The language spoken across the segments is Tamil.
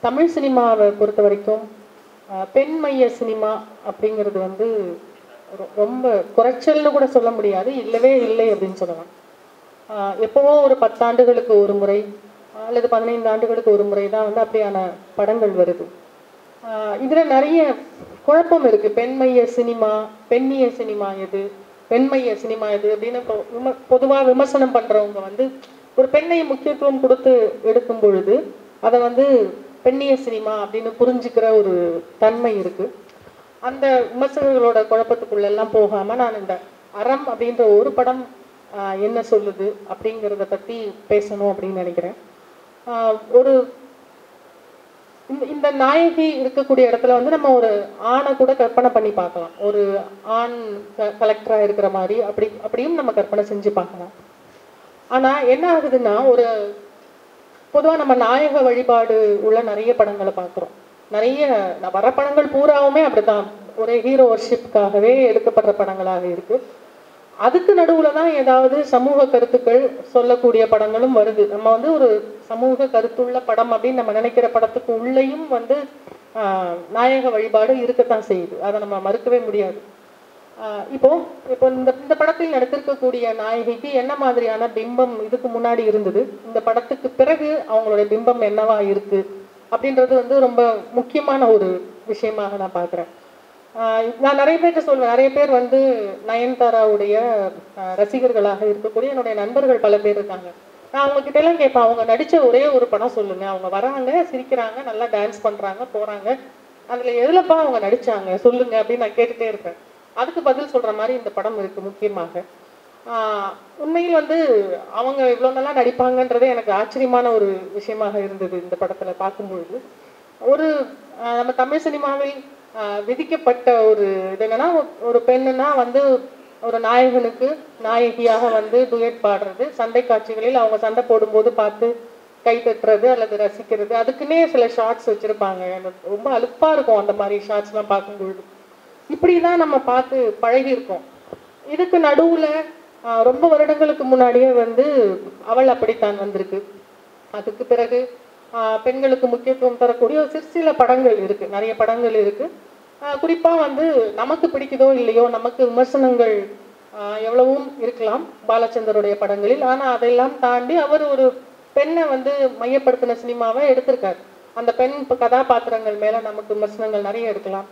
தமிழ் சினிமாவை பொறுத்த வரைக்கும் பெண் மைய சினிமா அப்படிங்கிறது வந்து ரொ- ரொம்ப குறைச்சல்னு கூட சொல்ல முடியாது. இல்லவே இல்லை அப்படின்னு சொல்லலாம். ஆஹ், ஒரு பத்தாண்டுகளுக்கு ஒரு முறை அல்லது பதினைந்து ஆண்டுகளுக்கு ஒரு முறை தான் வந்து அப்படியான படங்கள் வருது. இதில் நிறைய குழப்பம் இருக்குது பெண்மைய சினிமா பெண்ணிய சினிமா எது பெண்மைய சினிமா எது அப்படின்னு இப்போ விம பொதுவாக விமர்சனம் பண்ணுறவங்க வந்து ஒரு பெண்ணை முக்கியத்துவம் கொடுத்து எடுக்கும் பொழுது அதை வந்து பெண்ணிய சினிமா அப்படின்னு புரிஞ்சுக்கிற ஒரு தன்மை இருக்கு. அந்த விமர்சகர்களோட குழப்பத்துக்குள்ள எல்லாம் போகாம நான் இந்த அறம் அப்படின்ற ஒரு படம் என்ன சொல்லுது அப்படிங்கிறத பத்தி பேசணும் அப்படின்னு நினைக்கிறேன். ஒரு இந்த இந்த நாயகி இருக்கக்கூடிய இடத்துல வந்து நம்ம ஒரு ஆணை கூட கற்பனை பண்ணி பார்க்கலாம். ஒரு ஆண் கலெக்டரா இருக்கிற மாதிரி அப்படி அப்படியும் நம்ம கற்பனை செஞ்சு பார்க்கலாம். ஆனா என்ன ஆகுதுன்னா ஒரு பொதுவா நம்ம நாயக வழிபாடு உள்ள நிறைய படங்களை பார்க்குறோம். நிறைய வர படங்கள் பூராவுமே அப்படித்தான். ஒரு ஹீரோ ஒர்ஷிப்காகவே எடுக்கப்படுற படங்களாக இருக்கு. அதுக்கு நடுவில் தான் ஏதாவது சமூக கருத்துக்கள் சொல்லக்கூடிய படங்களும் வருது. நம்ம வந்து ஒரு சமூக கருத்துள்ள படம் அப்படின்னு நம்ம நினைக்கிற படத்துக்கு உள்ளேயும் வந்து ஆஹ், நாயக வழிபாடு இருக்கத்தான் செய்யுது. அதை நம்ம மறுக்கவே முடியாது. இப்போ இப்போ இந்த இந்த படத்தில் நடித்திருக்கக்கூடிய நாயகிக்கு என்ன மாதிரியான பிம்பம் இதுக்கு முன்னாடி இருந்தது? இந்த படத்துக்கு பிறகு அவங்களுடைய பிம்பம் என்னவா இருக்கு? அப்படின்றது வந்து ரொம்ப முக்கியமான ஒரு விஷயமாக நான் பார்க்குறேன். நான் நிறைய பேர்கிட்ட சொல்வேன். நிறைய பேர் வந்து நயன்தாராவுடைய ரசிகர்களாக இருக்கக்கூடிய என்னுடைய நண்பர்கள் பல பேர் இருக்காங்க. நான் அவங்க கிட்ட எல்லாம் கேட்பேன். அவங்க நடிச்ச ஒரே ஒரு படம் சொல்லுங்க. அவங்க வராங்க சிரிக்கிறாங்க நல்லா டான்ஸ் பண்றாங்க போறாங்க. அதுல எதுலப்பா அவங்க நடிச்சாங்க? சொல்லுங்க அப்படின்னு நான் கேட்டுட்டே இருப்பேன். அதுக்கு பதில் சொல்கிற மாதிரி இந்த படம் இருக்குது முக்கியமாக. உண்மையில் வந்து அவங்க இவ்வளோ நல்லா நடிப்பாங்கன்றதே எனக்கு ஆச்சரியமான ஒரு விஷயமாக இருந்தது இந்த படத்தில் பார்க்கும்பொழுது. ஒரு நம்ம தமிழ் சினிமாவில் விதிக்கப்பட்ட ஒரு இது என்னன்னா ஒரு பெண்ணுனா வந்து ஒரு நாயகனுக்கு நாயகியாக வந்து டுயட் பாடுறது சண்டை காட்சிகளில் அவங்க சண்டை போடும்போது பார்த்து கை தட்டுறது அல்லது ரசிக்கிறது அதுக்குன்னே சில ஷார்ட்ஸ் வச்சுருப்பாங்க. எனக்கு ரொம்ப அலுப்பாக இருக்கும் அந்த மாதிரி ஷார்ட்ஸ்லாம் பார்க்கும்பொழுது. இப்படி தான் நம்ம பார்த்து பழகியிருக்கோம். இதுக்கு நடுவுல ரொம்ப வருடங்களுக்கு முன்னாடியே வந்து அவள் அப்படித்தான் வந்திருக்கு. அதுக்கு பிறகு பெண்களுக்கு முக்கியத்துவம் தரக்கூடிய ஒரு சிறு படங்கள் இருக்கு. நிறைய படங்கள் இருக்கு. குறிப்பாக குறிப்பா வந்து நமக்கு பிடிக்குதோ இல்லையோ நமக்கு விமர்சனங்கள் எவ்வளவும் இருக்கலாம் பாலச்சந்தருடைய படங்களில். ஆனா அதையெல்லாம் தாண்டி அவர் ஒரு பெண்ணை வந்து மையப்படுத்தின சினிமாவை எடுத்திருக்காரு. அந்த பெண் கதாபாத்திரங்கள் மேல நமக்கு விமர்சனங்கள் நிறைய இருக்கலாம்.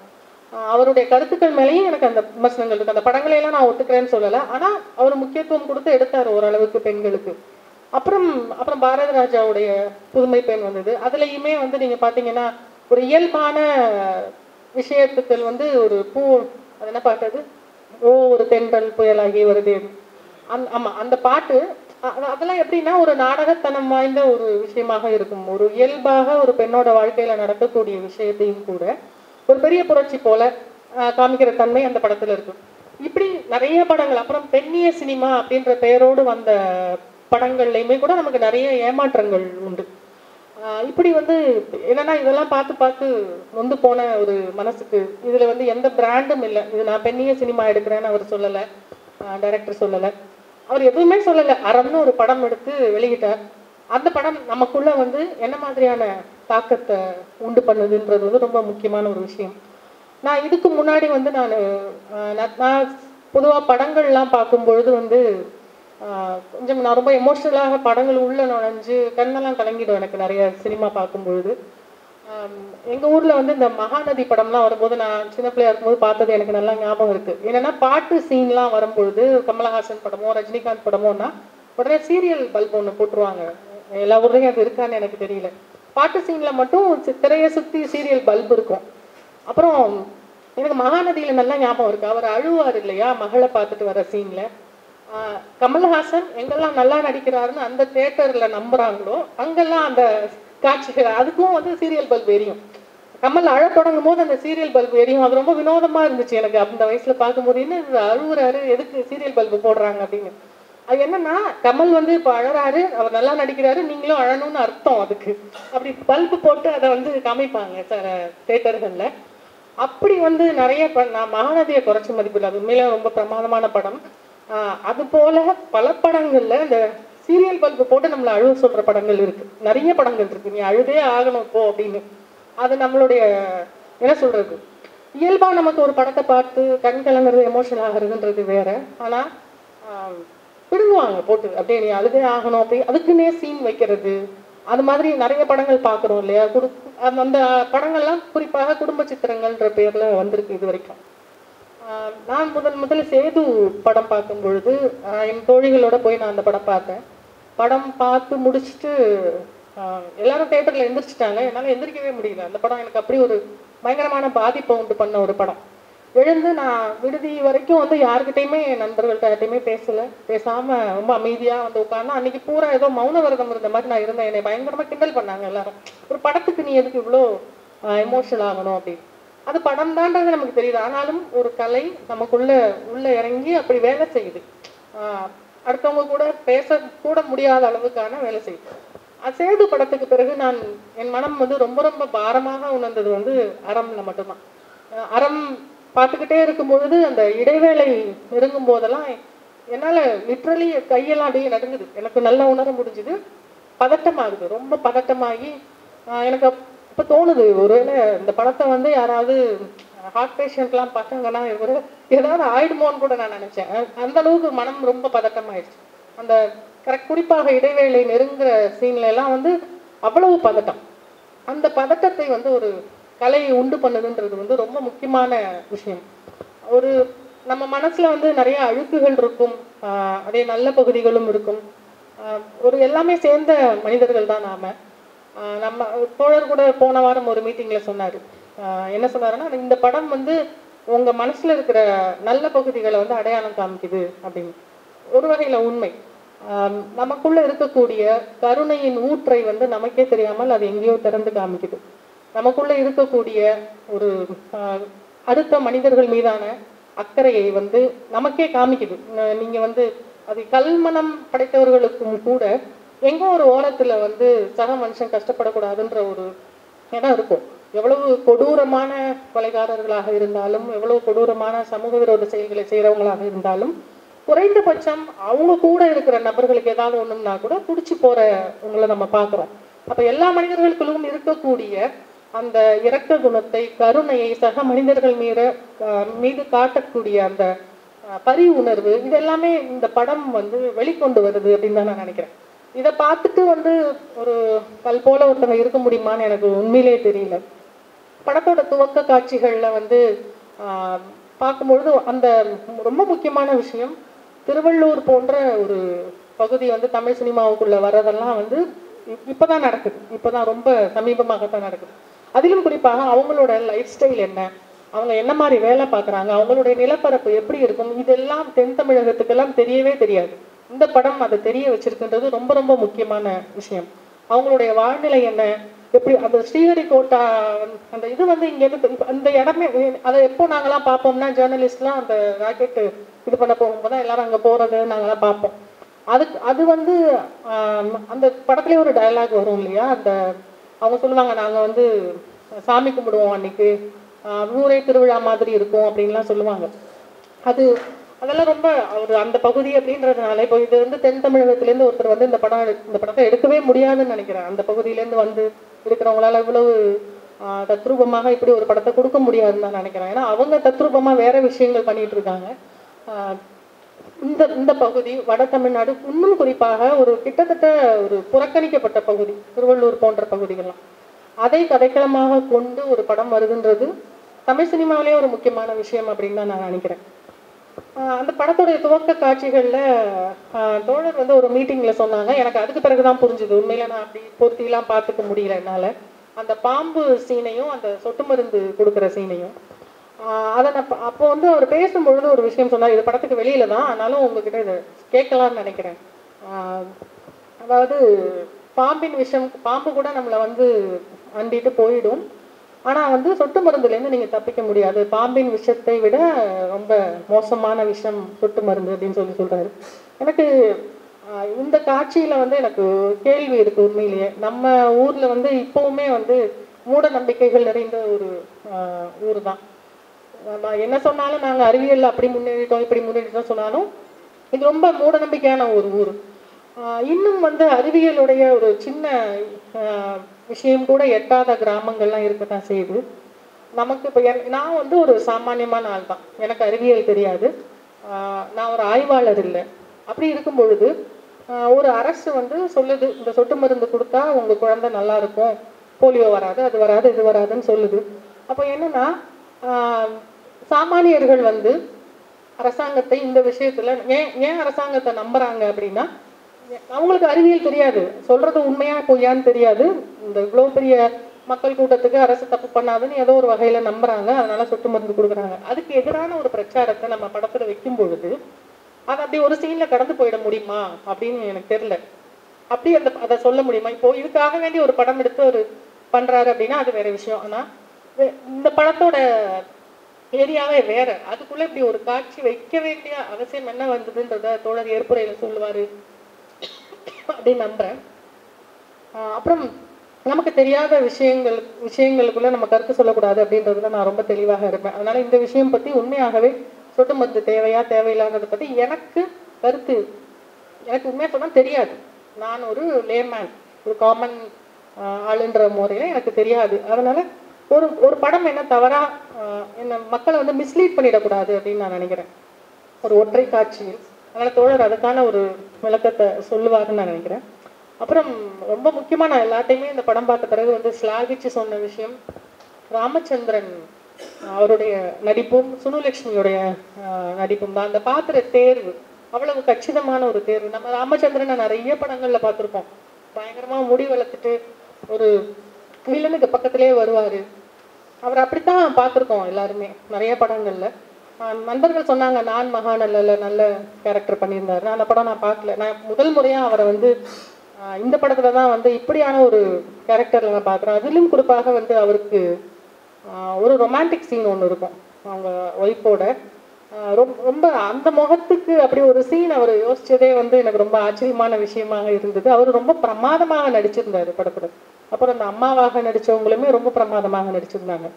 அவருடைய கருத்துக்கள் மேலேயும் எனக்கு அந்த விமர்சனங்கள் இருக்கு. அந்த படங்களை எல்லாம் நான் ஒத்துக்கிறேன்னு சொல்லலை. ஆனால் அவர் முக்கியத்துவம் கொடுத்து எடுத்தார் ஓரளவுக்கு பெண்களுக்கு. அப்புறம் அப்புறம் பாரத ராஜாவுடைய புதுமை பெண் வந்தது. அதுலேயுமே வந்து நீங்கள் பார்த்தீங்கன்னா ஒரு இயல்பான விஷயத்துக்கள் வந்து ஒரு பூ அது என்ன பாட்டது ஓ ஒரு தென்றல் புயலாகி வருது. அந் ஆமாம் அந்த பாட்டு அதெல்லாம் எப்படின்னா ஒரு நாடகத்தனம் வாய்ந்த ஒரு விஷயமாக இருக்கும். ஒரு இயல்பாக ஒரு பெண்ணோட வாழ்க்கையில் நடக்கக்கூடிய விஷயத்தையும் கூட. ஒரு பெரிய புரட்சி போல காமிக்கிற தன்மை அந்த படத்துல இருக்கு இப்படி நிறைய படங்கள் அப்புறம் பெண்ணிய சினிமா அப்படின்ற பெயரோடு வந்த படங்கள்லையுமே கூட நமக்கு நிறைய ஏமாற்றங்கள் உண்டு. இப்படி வந்து என்னன்னா இதெல்லாம் பார்த்து பார்த்து நொந்து போன ஒரு மனசுக்கு இதுல வந்து எந்த பிராண்டும் இல்லை. இது நான் பெண்ணிய சினிமா எடுக்கிறேன்னு அவர் சொல்லலை டைரக்டர் சொல்லலை. அவர் எதுவுமே சொல்லலை. அறம்னு ஒரு படம் எடுத்து வெளியிட்டார். அந்த படம் நமக்குள்ள வந்து என்ன மாதிரியான தாக்கத்தை உண்டு பண்ணுதுன்றது வந்து ரொம்ப முக்கியமான ஒரு விஷயம். நான் இதுக்கு முன்னாடி வந்து நான் நான் பொதுவாக படங்கள்லாம் பார்க்கும் பொழுது வந்து கொஞ்சம் நான் ரொம்ப எமோஷ்னலாக படங்கள் உள்ளே நுழைஞ்சு கண்ணெல்லாம் கலங்கிடும் எனக்கு நிறைய சினிமா பார்க்கும்பொழுது. எங்கள் ஊரில் வந்து இந்த மகாநதி படம்லாம் வரும்போது நான் சின்ன பிள்ளையா இருக்கும்போது பார்த்தது எனக்கு நல்லா ஞாபகம் இருக்குது என்னன்னா பாட்டு சீன்லாம் வரும்பொழுது கமலஹாசன் படமோ ரஜினிகாந்த் படமோன்னா உடனே சீரியல் பல்ப் ஒன்று போட்டுருவாங்க. எல்லா ஊர்லேயும் அது இருக்கான்னு எனக்கு தெரியல. பாட்டு சீனில் மட்டும் திரையை சுற்றி சீரியல் பல்ப் இருக்கும். அப்புறம் எனக்கு மகாநதியில் நல்லா ஞாபகம் இருக்கு. அவர் அழுவார் இல்லையா? மகளை பார்த்துட்டு வர சீனில் கமல்ஹாசன் எங்கெல்லாம் நல்லா நடிக்கிறாருன்னு அந்த தேட்டரில் நம்புகிறாங்களோ அங்கெல்லாம் அந்த காட்சிகள் அதுக்கும் வந்து சீரியல் பல்ப் எரியும். கமல் அழ தொடங்கும் போது அந்த சீரியல் பல்ப் எரியும். அது ரொம்ப வினோதமாக இருந்துச்சு எனக்கு. அந்த வயசில் பார்க்கும்போது என்ன அழுகுறாரு எதுக்கு சீரியல் பல்ப் போடுறாங்க? அப்படின்னு. அது என்னன்னா கமல் வந்து இப்போ அழறாரு அவர் நல்லா நடிக்கிறாரு நீங்களும் அழணும்னு அர்த்தம் அதுக்கு. அப்படி பல்ப் போட்டு அதை வந்து காமிப்பாங்க சார் தேட்டர்கள்ல அப்படி வந்து நிறைய ப- நான் மகாநதியை குறைச்சி மதிப்பில்லை அது உண்மையில ரொம்ப பிரமாதமான படம். ஆஹ் அது போல பல படங்கள்ல இந்த சீரியல் பல்பு போட்டு நம்மளை அழுவ சொல்ற படங்கள் இருக்கு. நிறைய படங்கள் இருக்கு. நீ அழுதே ஆகணும் இப்போ அப்படின்னு. அது நம்மளுடைய என்ன சொல்றது? இயல்பா நமக்கு ஒரு படத்தை பார்த்து கண் கலங்குறது எமோஷனல் ஆகுறதுன்றது வேற. ஆனா ஆஹ், பிடுங்குவாங்க போட்டு. அப்படியே நீ அதுக்கே ஆகணும் அப்படி அதுக்குன்னே சீன் வைக்கிறது. அது மாதிரி நிறைய படங்கள் பார்க்குறோம் இல்லையா? குடு அந்த- அந்த படங்கள்லாம் குறிப்பாக குடும்ப சித்திரங்கள்ன்ற பேரில் வந்திருக்கு இது வரைக்கும். நான் முதல் முதல் சேது படம் பார்க்கும் பொழுது என் தோழிகளோட போய் நான் அந்த படம் பார்த்தேன். படம் பார்த்து முடிச்சுட்டு எல்லாரும் தேட்டரில் எந்திரிச்சிட்டாங்க. என்னால் எந்திரிக்கவே முடியல. அந்த படம் எனக்கு அப்படி ஒரு பயங்கரமான பாதிப்பை உண்டு பண்ண ஒரு படம். எழுந்து நான் விடுதி வரைக்கும் வந்து யாருக்கிட்டையுமே என் பேசல. பேசாம ரொம்ப அமைதியா வந்து உட்கார்ந்து அன்னைக்கு பூரா ஏதோ மௌன விரதம் இருந்த மாதிரி நான் இருந்தேன். என்னை பயங்கரமா கிண்டல் பண்ணாங்க எல்லாரும். ஒரு படத்துக்கு நீ எதுக்கு இவ்வளோ எமோஷனல் ஆகணும் அப்படின்னு. அது படம் தான்றது நமக்கு தெரியுது. ஆனாலும் ஒரு கலை நமக்குள்ள உள்ள இறங்கி அப்படி வேலை செய்யுது. அடுத்தவங்க கூட பேச கூட முடியாத அளவுக்கான வேலை செய்யுது. சேது படத்துக்கு பிறகு நான் என் மனம் வந்து ரொம்ப ரொம்ப பாரமாக உணர்ந்தது வந்து அறம்ல மட்டும்தான். அறம் பார்த்துக்கிட்டே இருக்கும் பொழுது அந்த இடைவேளை நெருங்கும் போதெல்லாம் என்னால் லிட்ரலி கையெல்லாம் அப்படியே நடுங்குது. எனக்கு நல்லா உணர முடிஞ்சுது. பதட்டமாகுது. ரொம்ப பதட்டமாகி எனக்கு இப்போ தோணுது ஒருவேளை இந்த படத்தை வந்து யாராவது ஹார்ட் பேஷண்ட்லாம் பார்த்தாங்கன்னா ஒரு ஏதாவது ஆயிடுமோன்னு கூட நான் நினச்சேன். அந்த அளவுக்கு மனம் ரொம்ப பதட்டமாயிடுச்சு. அந்த கரெக்ட் குறிப்பாக இடைவேளை நெருங்குற சீன்ல எல்லாம் வந்து அவ்வளவு பதட்டம். அந்த பதட்டத்தை வந்து ஒரு கலையை உண்டு பண்ணுதுன்றது வந்து ரொம்ப முக்கியமான விஷயம். ஒரு நம்ம மனசில் வந்து நிறைய அழுக்குகள் இருக்கும். அதே நல்ல பகுதிகளும் இருக்கும். ஒரு எல்லாமே சேர்ந்த மனிதர்கள் தான் நாம். நம்ம தோழர் கூட போன வாரம் ஒரு மீட்டிங்கில் சொன்னார். என்ன சொன்னாருன்னா இந்த படம் வந்து உங்கள் மனசில் இருக்கிற நல்ல பகுதிகளை வந்து அடையாளம் காமிக்குது அப்படின்னு. ஒரு வகையில் உண்மை. நமக்குள்ளே இருக்கக்கூடிய கருணையின் ஊற்றை வந்து நமக்கே தெரியாமல் அது எங்கேயோ திறந்து காமிக்குது. நமக்குள்ள இருக்கக்கூடிய ஒரு அடுத்த மனிதர்கள் மீதான அக்கறையை வந்து நமக்கே காமிக்குது. நீங்கள் நீங்க வந்து அது கல்மனம் படைத்தவர்களுக்கும் கூட எங்கோ ஒரு ஓரத்துல வந்து சக மனுஷன் கஷ்டப்படக்கூடாதுன்ற ஒரு இடம் இருக்கும். எவ்வளவு கொடூரமான கொலைகாரர்களாக இருந்தாலும் எவ்வளவு கொடூரமான சமூக விரோத செயல்களை செய்கிறவங்களாக இருந்தாலும் குறைந்தபட்சம் அவங்க கூட இருக்கிற நபர்களுக்கு ஏதாவது ஒண்ணும்னா கூட துடிச்சு போறவங்களை நம்ம பார்க்குறோம். அப்ப எல்லா மனிதர்களுக்குள்ளும் இருக்கக்கூடிய அந்த இரக்க குணத்தை கருணையை சக மனிதர்கள் மீற மீது காட்டக்கூடிய அந்த பரி உணர்வு இது எல்லாமே இந்த படம் வந்து வெளிக்கொண்டு வருது அப்படின்னு தான் நான் நினைக்கிறேன். இதை பார்த்துட்டு வந்து ஒரு கல் போல ஒருத்தவங்க இருக்க முடியுமான்னு எனக்கு உண்மையிலே தெரியல. படத்தோட துவக்க காட்சிகளில் வந்து பார்க்கும்பொழுது அந்த ரொம்ப முக்கியமான விஷயம் திருவள்ளூர் போன்ற ஒரு பகுதி வந்து தமிழ் சினிமாவுக்குள்ளே வர்றதெல்லாம் வந்து இப்- தான் நடக்குது. இப்போ தான் ரொம்ப சமீபமாகத்தான் நடக்குது. அதிலும் குறிப்பாக அவங்களோட லைஃப் ஸ்டைல் என்ன? அவங்க என்ன மாதிரி வேலை பார்க்குறாங்க? அவங்களுடைய நிலப்பரப்பு எப்படி இருக்கும்? இதெல்லாம் தென் தமிழகத்துக்கெல்லாம் தெரியவே தெரியாது. இந்த படம் அதை தெரிய வச்சிருக்குன்றது ரொம்ப ரொம்ப முக்கியமான விஷயம். அவங்களுடைய வாழ்நிலை என்ன? எப்படி அந்த ஸ்ரீஹரிகோட்டா அந்த இது வந்து இங்கேருந்து அந்த இடமே அதை எப்போ நாங்கெல்லாம் பார்ப்போம்னா ஜேர்னலிஸ்ட்லாம் அந்த ராக்கெட்டு இது பண்ண போகும்போது தான் எல்லாரும் அங்கே போகிறது நாங்கள்லாம் பார்ப்போம். அதுக்கு அது வந்து அந்த படத்துலேயே ஒரு டயலாக் வரும் இல்லையா? அந்த அவங்க சொல்லுவாங்க நாங்கள் வந்து சாமி கும்பிடுவோம் அன்னைக்கு. ஊரே திருவிழா மாதிரி இருக்கும் அப்படின்லாம் சொல்லுவாங்க. அது அதெல்லாம் ரொம்ப ஒரு அந்த பகுதி அப்படின்றதுனால இப்போ இது வந்து தென் தமிழகத்திலேருந்து ஒருத்தர் வந்து இந்த படம் இந்த படத்தை எடுக்கவே முடியாதுன்னு நினைக்கிறேன். அந்த பகுதியிலேருந்து வந்து இருக்கிறவங்களால இவ்வளவு தத்ரூபமாக இப்படி ஒரு படத்தை கொடுக்க முடியாதுன்னு தான் நினைக்கிறேன். ஏன்னா அவங்க தத்ரூபமாக வேற விஷயங்கள் பண்ணிட்டு இருக்காங்க. இந்த இந்த பகுதி வட தமிழ்நாடு இன்னும் குறிப்பாக ஒரு கிட்டத்தட்ட ஒரு புறக்கணிக்கப்பட்ட பகுதி திருவள்ளூர் போன்ற பகுதிகள்லாம். அதை கதைக்களமாக கொண்டு ஒரு படம் வருதுன்றது தமிழ் சினிமாவிலே ஒரு முக்கியமான விஷயம் அப்படின்னு தான் நான் நினைக்கிறேன். ஆஹ் அந்த படத்துடைய துவக்க காட்சிகள்ல தோழர் வந்து ஒரு மீட்டிங்ல சொன்னாங்க. எனக்கு அதுக்கு பிறகு தான் புரிஞ்சுது. உண்மையில நான் அப்படி பொருத்திலாம் பார்த்துக்க முடியல என்னால். அந்த பாம்பு சீனையும் அந்த சொட்டு மருந்து கொடுக்குற சீனையும். அதை நான் அப்போ வந்து அவர் பேசும்பொழுது ஒரு விஷயம் சொன்னார். இது படத்துக்கு வெளியில தான். ஆனாலும் உங்ககிட்ட இதை கேட்கலாம்னு நினைக்கிறேன். அதாவது பாம்பின் விஷம் பாம்பு கூட நம்மளை வந்து அண்டிட்டு போயிடும். ஆனால் வந்து சொட்டு மருந்துலேருந்து நீங்கள் தப்பிக்க முடியாது. பாம்பின் விஷத்தை விட ரொம்ப மோசமான விஷம் சொட்டு மருந்து அப்படின்னு சொல்லி சொல்கிறாரு எனக்கு இந்த காட்சியில் வந்து எனக்கு கேள்வி இருக்கு உண்மையிலேயே. நம்ம ஊரில் வந்து இப்போவுமே வந்து மூட நம்பிக்கைகள் நிறைந்த ஒரு ஊர் தான். என்ன சொன்னாலும் நாங்கள் அறிவியல் அப்படி முன்னேறிட்டோம் இப்படி முன்னேறிட்டோம் சொன்னாலும் இது ரொம்ப மூடநம்பிக்கையான ஒரு ஊர். இன்னும் வந்து அறிவியலுடைய ஒரு சின்ன விஷயம் கூட எட்டாத கிராமங்கள்லாம் இருக்க தான் செய்யுது. நமக்கு இப்போ நான் வந்து ஒரு சாமானியமான ஆள் தான். எனக்கு அறிவியல் தெரியாது. நான் ஒரு ஆய்வாளர் இல்லை. அப்படி இருக்கும் பொழுது ஒரு அரசு வந்து சொல்லுது இந்த சொட்டு மருந்து கொடுத்தா உங்கள் குழந்தை நல்லா இருக்கும் போலியோ வராது அது வராது இது வராதுன்னு சொல்லுது. அப்போ என்னன்னா சாமானியர்கள் வந்து அரசாங்கத்தை இந்த விஷயத்துல ஏன் ஏன் அரசாங்கத்தை நம்புறாங்க அப்படின்னா அவங்களுக்கு அறிவியல் தெரியாது. சொல்றது உண்மையா பொய்யான்னு தெரியாது. இந்த இவ்வளோ பெரிய மக்கள் கூட்டத்துக்கு அரசு தப்பு பண்ணாதுன்னு ஏதோ ஒரு வகையில நம்புறாங்க. அதனால சொட்டு மருந்து கொடுக்குறாங்க. அதுக்கு எதிரான ஒரு பிரச்சாரத்தை நம்ம படத்துல வைக்கும் பொழுது அது அப்படி ஒரு சீன்ல கடந்து போயிட முடியுமா அப்படின்னு எனக்கு தெரியல. அப்படி அந்த அதை சொல்ல முடியுமா? இப்போ இதுக்காக வேண்டி ஒரு படம் எடுத்து ஒரு பண்றாரு அப்படின்னா அது வேற விஷயம். ஆனா இந்த படத்தோட ஏரியாவே வேற. அதுக்குள்ள இப்படி ஒரு காட்சி வைக்க வேண்டிய அவசியம் என்ன வந்ததுன்றத தோழர் ஏற்புரையில சொல்லுவாரு. அப்படின்னு நம்புறேன். அப்புறம் நமக்கு தெரியாத விஷயங்கள் விஷயங்களுக்குள்ள நம்ம கருத்து சொல்லக்கூடாது அப்படின்றதுல நான் ரொம்ப தெளிவாக இருப்பேன். அதனால இந்த விஷயம் பத்தி உண்மையாகவே சொட்டு மருந்து தேவையா தேவையில்லாங்கிறத பத்தி எனக்கு கருத்து எனக்கு உண்மையா சொன்னா தெரியாது. நான் ஒரு லேமேன் ஒரு காமன் ஆளுன்ற முறையில எனக்கு தெரியாது. அதனால ஒரு ஒரு படம் என்ன தவறா என்ன மக்களை வந்து மிஸ்லீட் பண்ணிடக்கூடாது அப்படின்னு நான் நினைக்கிறேன். ஒரு ஒற்றை காட்சியில். அதனால் தோழர் அதுக்கான ஒரு விளக்கத்தை சொல்லுவாருன்னு நான் நினைக்கிறேன். அப்புறம் ரொம்ப முக்கியமாக நான் எல்லாத்தையுமே இந்த படம் பார்த்த பிறகு வந்து ஸ்லாகிச்சு சொன்ன விஷயம் ராமச்சந்திரன் அவருடைய நடிப்பும் சுனுலட்சுமியுடைய நடிப்பும் தான். அந்த பாத்திர தேர்வு அவ்வளவு கச்சிதமான ஒரு தேர்வு. நம்ம ராமச்சந்திரனை நிறைய படங்களில் பார்த்துருப்போம். பயங்கரமாக முடி வளர்த்துட்டு ஒரு வில்லனுக்கு பக்கத்திலே வருவார். அவர் அப்படித்தான் பார்த்துருக்கோம் எல்லாருமே நிறைய படங்களில். நண்பர்கள் சொன்னாங்க நான் மகாநல்ல நல்ல கேரக்டர் பண்ணியிருந்தாரு. நான் அந்த படம் நான் பார்க்கல. நான் முதல் முறையாக அவரை வந்து இந்த படத்தில் தான் வந்து இப்படியான ஒரு கேரக்டரில் நான் பார்க்குறேன். அதிலும் குறிப்பாக வந்து அவருக்கு ஒரு ரொமான்டிக் சீன் ஒன்று இருக்கும் அவங்க ஒய்ஃபோட ரொம்ப அந்த முகத்துக்கு அப்படி ஒரு சீன் அவர் யோசிச்சதே வந்து எனக்கு ரொம்ப ஆச்சரியமான விஷயமாக இருந்தது. அவர் ரொம்ப பிரமாதமாக நடிச்சிருந்தாரு படப்படம் அப்புறம் அந்த அம்மாவாக நடித்தவங்களுமே ரொம்ப பிரமாதமாக நடிச்சிருந்தாங்க.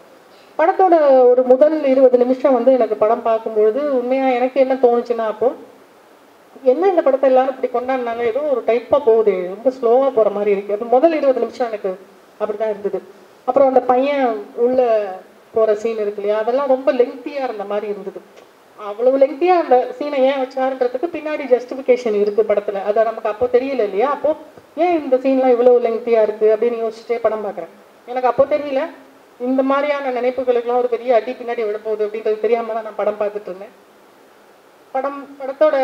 படத்தோட ஒரு முதல் இருபது நிமிஷம் வந்து எனக்கு படம் பார்க்கும்பொழுது உண்மையாக எனக்கு என்ன தோணுச்சுன்னா அப்போ என்ன இந்த படத்தை எல்லாரும் இப்படி கொண்டாடினாங்க? ஏதோ ஒரு டைப்பாக போகுது ரொம்ப ஸ்லோவாக போகிற மாதிரி இருக்குது அது முதல் இருபது நிமிஷம் எனக்கு அப்படிதான் இருந்தது. அப்புறம் அந்த பையன் உள்ள போகிற சீன் இருக்கு இல்லையா? அதெல்லாம் ரொம்ப லெங்க்தியாக இருந்த மாதிரி இருந்தது. அவ்வளவு லெங்க்தியாக அந்த சீனை ஏன் வச்சாருன்றதுக்கு பின்னாடி ஜஸ்டிஃபிகேஷன் இருக்குது படத்தில். அதை நமக்கு அப்போ தெரியல இல்லையா? அப்போது ஏன் இந்த சீன்லாம் இவ்வளோ லெங்க்தியா இருக்குது அப்படின்னு யோசிச்சுட்டே படம் பார்க்குறேன். எனக்கு அப்போ தெரியல. இந்த மாதிரியான நினைப்புகளுக்கெல்லாம் ஒரு பெரிய அடி பின்னாடி விட போகுது அப்படின்றது தெரியாமல் தான் நான் படம் பார்த்துட்டு இருந்தேன். படம் படத்தோட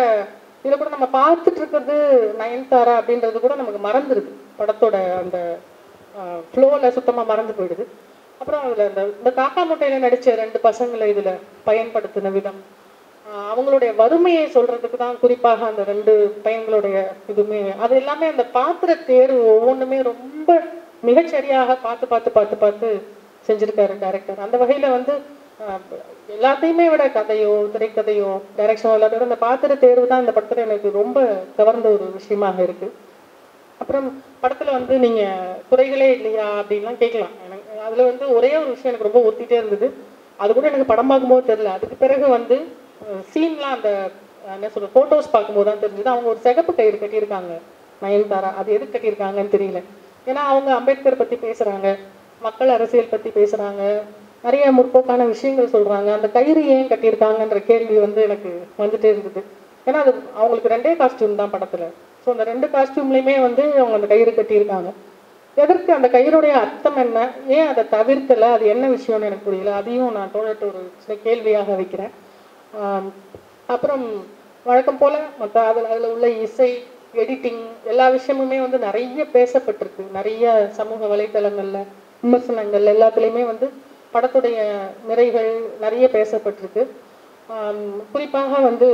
இதில் கூட நம்ம பார்த்துட்டு இருக்கிறது நயன்தாரா அப்படின்றது கூட நமக்கு மறந்துடுது படத்தோட அந்த ஃப்ளோவில் சுத்தமாக மறந்து போயிடுது. அப்புறம் அதில் அந்த இந்த காக்கா முட்டையில் நடித்த ரெண்டு பசங்களை இதில் பயன்படுத்தின விதம் அவங்களுடைய வறுமையை சொல்றதுக்கு தான் குறிப்பாக அந்த ரெண்டு பையன்களுடைய இதுவுமே அது எல்லாமே அந்த பாத்திர தேர்வு ஒவ்வொன்றுமே ரொம்ப மிகச்சரியாக பார்த்து பார்த்து பார்த்து பார்த்து செஞ்சிருக்காரு டேரக்டர் அந்த வகையில வந்து எல்லாத்தையுமே விட கதையோ திரைக்கதையோ டைரக்ஷனோ எல்லாத்தையும் அந்த பாத்திர தேர்வு தான் இந்த படத்துல எனக்கு ரொம்ப கவர்ந்த ஒரு விஷயமாக இருக்கு. அப்புறம் படத்துல வந்து நீங்க குறைகளே இல்லையா அப்படின்லாம் கேட்கலாம். எனக்கு அதுல வந்து ஒரே ஒரு விஷயம் எனக்கு ரொம்ப ஒத்திட்டே இருந்தது. அது கூட எனக்கு படம் பார்க்கும்போது தெரியல. அதுக்கு பிறகு வந்து சீன்லாம் அந்த என்ன சொல்ற போட்டோஸ் பார்க்கும்போது தான் தெரிஞ்சது. அவங்க ஒரு சிகப்பு கயிறு கட்டியிருக்காங்க. நயன்தாரா அது எதுக்கு கட்டியிருக்காங்கன்னு தெரியல. ஏன்னா அவங்க அம்பேத்கர் பத்தி பேசுறாங்க. மக்கள் அரசியல் பத்தி பேசுறாங்க. நிறைய முற்போக்கான விஷயங்கள் சொல்றாங்க. அந்த கயிறு ஏன் கட்டியிருக்காங்கன்ற கேள்வி வந்து எனக்கு வந்துட்டே இருந்தது ஏன்னா அது அவங்களுக்கு ரெண்டே காஸ்டியூம் தான் படத்துல. ஸோ அந்த ரெண்டு காஸ்டியூம்லையுமே வந்து அவங்க அந்த கயிறு கட்டியிருக்காங்க. எதற்கு அந்த கயிறுடைய அர்த்தம் என்ன? ஏன் அதை தவிர்க்கல? அது என்ன விஷயம்னு எனக்கு புரியல. அதையும் நான் தோழட்டு ஒரு சில கேள்வியாக வைக்கிறேன். அப்புறம் வழக்கம் போல் மற்ற அதில் அதில் உள்ள இசை எடிட்டிங் எல்லா விஷயமுமே வந்து நிறைய பேசப்பட்டிருக்கு. நிறைய சமூக வலைத்தளங்களில் விமர்சனங்கள் எல்லாத்துலேயுமே வந்து படத்துடைய நிறைகள் நிறைய பேசப்பட்டிருக்கு. குறிப்பாக வந்து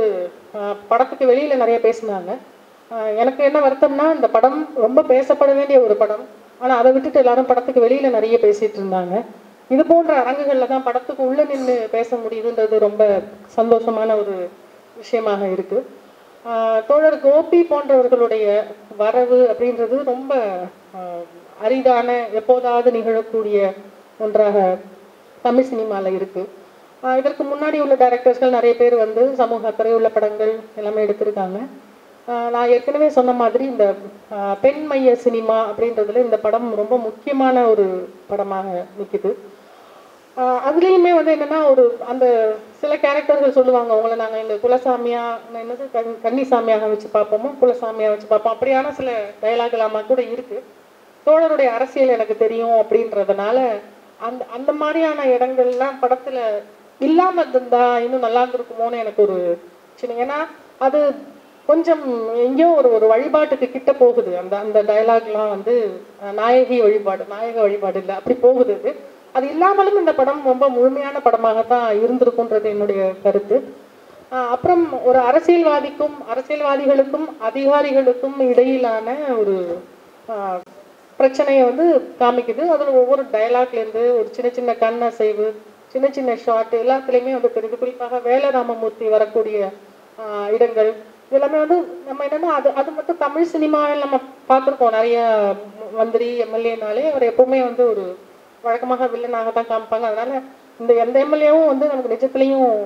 படத்துக்கு வெளியில் நிறைய பேசினாங்க. எனக்கு என்ன வருத்தம்னா இந்த படம் ரொம்ப பேசப்பட வேண்டிய ஒரு படம். ஆனால் அதை விட்டுட்டு எல்லாரும் படத்துக்கு வெளியில் நிறைய பேசிகிட்டு இருந்தாங்க. இது போன்ற அரங்குகளில் தான் படத்துக்கு உள்ளே நின்று பேச முடியுதுன்றது ரொம்ப சந்தோஷமான ஒரு விஷயமாக இருக்குது தோழர் கோபி போன்றவர்களுடைய வரவு அப்படின்றது ரொம்ப அரிதான எப்போதாவது நிகழக்கூடிய ஒன்றாக தமிழ் சினிமாவில் இருக்குது இதற்கு முன்னாடி உள்ள டைரக்டர்ஸ்கள் நிறைய பேர் வந்து சமூக அக்கறை உள்ள படங்கள் எல்லாமே எடுத்திருக்காங்க. நான் ஏற்கனவே சொன்ன மாதிரி இந்த பெண் மைய சினிமா அப்படின்றதுல இந்த படம் ரொம்ப முக்கியமான ஒரு படமாக நிக்குது. அதுலேயுமே வந்து என்னென்னா ஒரு அந்த சில கேரக்டர்கள் சொல்லுவாங்க. அவங்கள நாங்கள் இந்த குலசாமியா என்னது கண் கன்னிசாமியாக வச்சு பார்ப்போமோ குலசாமியாக வச்சு பார்ப்போம். அப்படியான சில டயலாக் கூட இருக்குது தோழருடைய அரசியல் எனக்கு தெரியும் அப்படின்றதுனால அந்த அந்த மாதிரியான இடங்கள்லாம் படத்தில் இல்லாமல் இருந்தா இன்னும் நல்லா இருந்திருக்குமோன்னு எனக்கு ஒரு சின்ன ஏன்னா அது கொஞ்சம் எங்கேயோ ஒரு ஒரு வழிபாட்டுக்கு கிட்ட போகுது. அந்த அந்த டயலாக்லாம் வந்து நாயகி வழிபாடு நாயக வழிபாடு இல்லை அப்படி போகுது அது. அது இல்லாமலும் இந்த படம் ரொம்ப முழுமையான படமாகத்தான் இருந்திருக்குன்றது என்னுடைய கருத்து. அப்புறம் ஒரு அரசியல்வாதிக்கும் அரசியல்வாதிகளுக்கும் அதிகாரிகளுக்கும் இடையிலான ஒரு பிரச்சனையை வந்து காமிக்குது. அதில் ஒவ்வொரு டயலாக்லேருந்து ஒரு சின்ன சின்ன கண் அசைவு சின்ன சின்ன ஷாட் எல்லாத்துலேயுமே வந்து தெரியுது குறிப்பாக வேலராமமூர்த்தி வரக்கூடிய இடங்கள். இதெல்லாமே வந்து நம்ம என்னன்னா அது அது மட்டும் தமிழ் சினிமாவில் நம்ம பார்த்துருக்கோம். நிறைய மந்திரி எம்எல்ஏனாலே அவர் எப்பவுமே வந்து ஒரு வழக்கமாக வில்லனாக தான் காமிப்பாங்க. அதனால இந்த எந்த எம்எல்ஏவும் வந்து நமக்கு நிஜத்துலையும்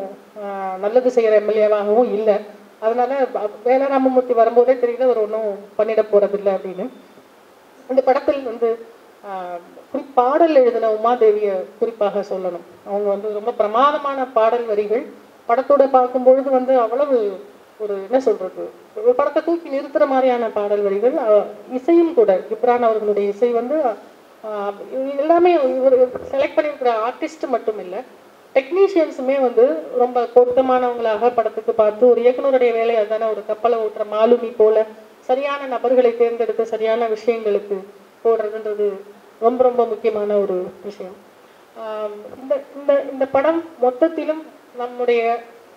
நல்லது செய்கிற எம்எல்ஏவாகவும் இல்லை. அதனால ப- வேலராமமூர்த்தி வரும்போதே தெரியுது அவர் ஒன்றும் பண்ணிட போறதில்லை அப்படின்னு. இந்த படத்தில் வந்து பாடல் எழுதின உமாதேவியை குறிப்பாக சொல்லணும். அவங்க வந்து ரொம்ப பிரமாதமான பாடல் வரிகள். படத்தோட பார்க்கும் பொழுது வந்து அவ்வளவு ஒரு என்ன சொல்றது? ஒரு படத்தை தூக்கி நிறுத்துற மாதிரியான பாடல் வரிகள். இசையும் கூட. இப்ரான் அவர்களுடைய இசை வந்து எல்லாமே இவர் செலக்ட் பண்ணியிருக்கிற ஆர்டிஸ்ட் மட்டும் இல்லை டெக்னீஷியன்ஸுமே வந்து ரொம்ப பொருத்தமானவங்களாக படத்துக்கு பார்த்து ஒரு இயக்குனருடைய வேலை அதுதானே ஒரு கப்பலை ஓட்டுற மாலுமி போல சரியான நபர்களை தேர்ந்தெடுத்து சரியான விஷயங்களுக்கு போடுறதுன்றது ரொம்ப ரொம்ப முக்கியமான ஒரு விஷயம். இந்த இந்த இந்த படம் மொத்தத்திலும் நம்முடைய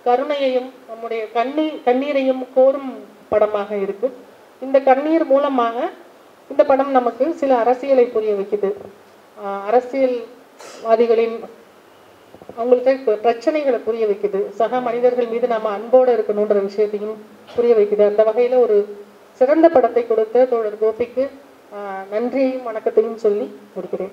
கருணையையும் நம்முடைய கண்ணீர் கண்ணீரையும் கோரும் படமாக இருக்கு. இந்த கண்ணீர் மூலமாக இந்த படம் நமக்கு சில அரசியலை புரிய வைக்குது. அரசியல்வாதிகளின் அவங்களுக்கு பிரச்சனைகளை புரிய வைக்குது. சக மனிதர்கள் மீது நாம் அன்போடு இருக்கணுன்ற விஷயத்தையும் புரிய வைக்குது. அந்த வகையில் ஒரு சிறந்த படத்தை கொடுத்த தோழர் கோபிக்கு நன்றியையும் வணக்கத்தையும் சொல்லி முடிக்கிறேன்.